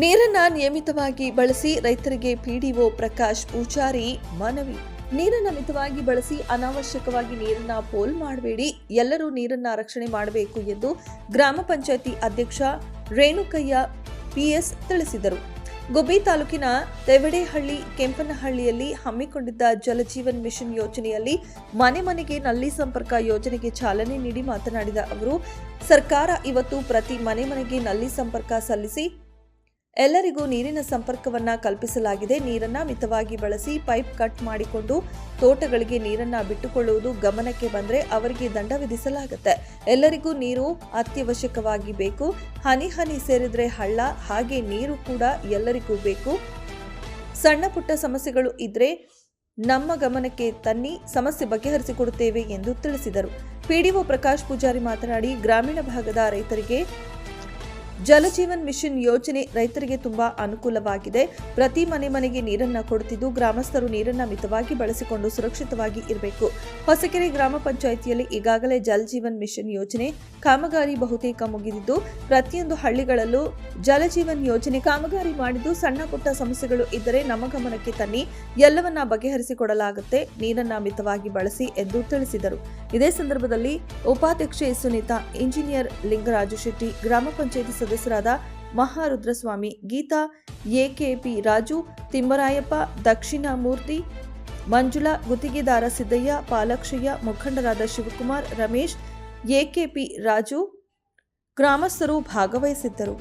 ನೀರನ್ನ ನಿಯಮಿತವಾಗಿ ಬಳಸಿ ರೈತರಿಗೆ ಪಿಡಿಒ ಪ್ರಕಾಶ್ ಪೂಜಾರಿ ಮನವಿ. ನೀರನ್ನ ಮಿತವಾಗಿ ಬಳಸಿ ಅನಾವಶ್ಯಕವಾಗಿ ನೀರನ್ನ ಪೋಲ್ ಮಾಡಬೇಡಿ. ಎಲ್ಲರೂ ನೀರನ್ನ ರಕ್ಷಣೆ ಮಾಡಬೇಕು ಎಂದು ಗ್ರಾಮ ಪಂಚಾಯತಿ ಅಧ್ಯಕ್ಷ ರೇಣುಕಯ್ಯ ಪಿಎಸ್ ತಿಳಿಸಿದರು. ಗುಬ್ಬಿ ತಾಲೂಕಿನ ತೆವಡೇಹಳ್ಳಿ ಕೆಂಪನಹಳ್ಳಿಯಲ್ಲಿ ಹಮ್ಮಿಕೊಂಡಿದ್ದ ಜಲಜೀವನ್ ಮಿಷನ್ ಯೋಜನೆಯಲ್ಲಿ ಮನೆ ಮನೆಗೆ ನಲ್ಲಿ ಸಂಪರ್ಕ ಯೋಜನೆಗೆ ಚಾಲನೆ ನೀಡಿ ಮಾತನಾಡಿದ ಅವರು, ಸರ್ಕಾರ ಇವತ್ತು ಪ್ರತಿ ಮನೆ ಮನೆಗೆ ನಲ್ಲಿ ಸಂಪರ್ಕ ಸಲ್ಲಿಸಿ ಎಲ್ಲರಿಗೂ ನೀರಿನ ಸಂಪರ್ಕವನ್ನ ಕಲ್ಪಿಸಲಾಗಿದೆ. ನೀರನ್ನ ಮಿತವಾಗಿ ಬಳಸಿ ಪೈಪ್ ಕಟ್ ಮಾಡಿಕೊಂಡು ತೋಟಗಳಿಗೆ ನೀರನ್ನ ಬಿಟ್ಟುಕೊಳ್ಳುವುದು ಗಮನಕ್ಕೆ ಬಂದರೆ ಅವರಿಗೆ ದಂಡ ವಿಧಿಸಲಾಗುತ್ತೆ. ಎಲ್ಲರಿಗೂ ನೀರು ಅತ್ಯವಶ್ಯಕವಾಗಿ ಬೇಕು. ಹನಿ ಹನಿ ಸೇರಿದ್ರೆ ಹಳ್ಳ, ಹಾಗೆ ನೀರು ಕೂಡ ಎಲ್ಲರಿಗೂ ಬೇಕು. ಸಣ್ಣ ಪುಟ್ಟ ಸಮಸ್ಯೆಗಳು ಇದ್ರೆ ನಮ್ಮ ಗಮನಕ್ಕೆ ತನ್ನಿ ಸಮಸ್ಯೆ ಬಗೆಹರಿಸಿಕೊಡುತ್ತೇವೆ ಎಂದು ತಿಳಿಸಿದರು. ಪಿಡಿಒ ಪ್ರಕಾಶ್ ಪೂಜಾರಿ ಮಾತನಾಡಿ, ಗ್ರಾಮೀಣ ಭಾಗದ ರೈತರಿಗೆ ಜಲಜೀವನ್ ಮಿಷನ್ ಯೋಜನೆ ರೈತರಿಗೆ ತುಂಬಾ ಅನುಕೂಲವಾಗಿದೆ. ಪ್ರತಿ ಮನೆ ಮನೆಗೆ ನೀರನ್ನ ಕೊಡುತ್ತಿದ್ದು ಗ್ರಾಮಸ್ಥರು ನೀರನ್ನ ಮಿತವಾಗಿ ಬಳಸಿಕೊಂಡು ಸುರಕ್ಷಿತವಾಗಿ ಇರಬೇಕು. ಹೊಸಕೆರೆ ಗ್ರಾಮ ಪಂಚಾಯಿತಿಯಲ್ಲಿ ಈಗಾಗಲೇ ಜಲಜೀವನ್ ಮಿಷನ್ ಯೋಜನೆ ಕಾಮಗಾರಿ ಬಹುತೇಕ ಮುಗಿದಿದ್ದು, ಪ್ರತಿಯೊಂದು ಹಳ್ಳಿಗಳಲ್ಲೂ ಜಲಜೀವನ್ ಯೋಜನೆ ಕಾಮಗಾರಿ ಮಾಡಿದ್ದು ಸಣ್ಣ ಪುಟ್ಟ ಸಮಸ್ಯೆಗಳು ಇದ್ದರೆ ನಮ್ಮ ಗಮನಕ್ಕೆ ತನ್ನಿ. ಎಲ್ಲವನ್ನ ಬಗೆಹರಿಸಿಕೊಡಲಾಗುತ್ತೆ, ನೀರನ್ನ ಮಿತವಾಗಿ ಬಳಸಿ ಎಂದು ತಿಳಿಸಿದರು. ಇದೇ ಸಂದರ್ಭದಲ್ಲಿ ಉಪಾಧ್ಯಕ್ಷೆ ಸುನೀತಾ, ಇಂಜಿನಿಯರ್ ಲಿಂಗರಾಜು ಶೆಟ್ಟಿ, ಗ್ರಾಮ ಪಂಚಾಯಿತಿ ಸದಸ್ಯರಾದ ಮಹಾರುದ್ರಸ್ವಾಮಿ, ಗೀತಾ, ಎಕೆಪಿ ರಾಜು, ತಿಮ್ಮರಾಯಪ್ಪ, ದಕ್ಷಿಣಾಮೂರ್ತಿ, ಮಂಜುಳಾ, ಗುತ್ತಿಗೆದಾರ ಸಿದ್ದಯ್ಯ, ಪಾಲಕ್ಷಯ್ಯ, ಮುಖಂಡರಾದ ಶಿವಕುಮಾರ್, ರಮೇಶ್, ಎಕೆಪಿ ರಾಜು, ಗ್ರಾಮಸ್ಥರು ಭಾಗವಹಿಸಿದ್ದರು.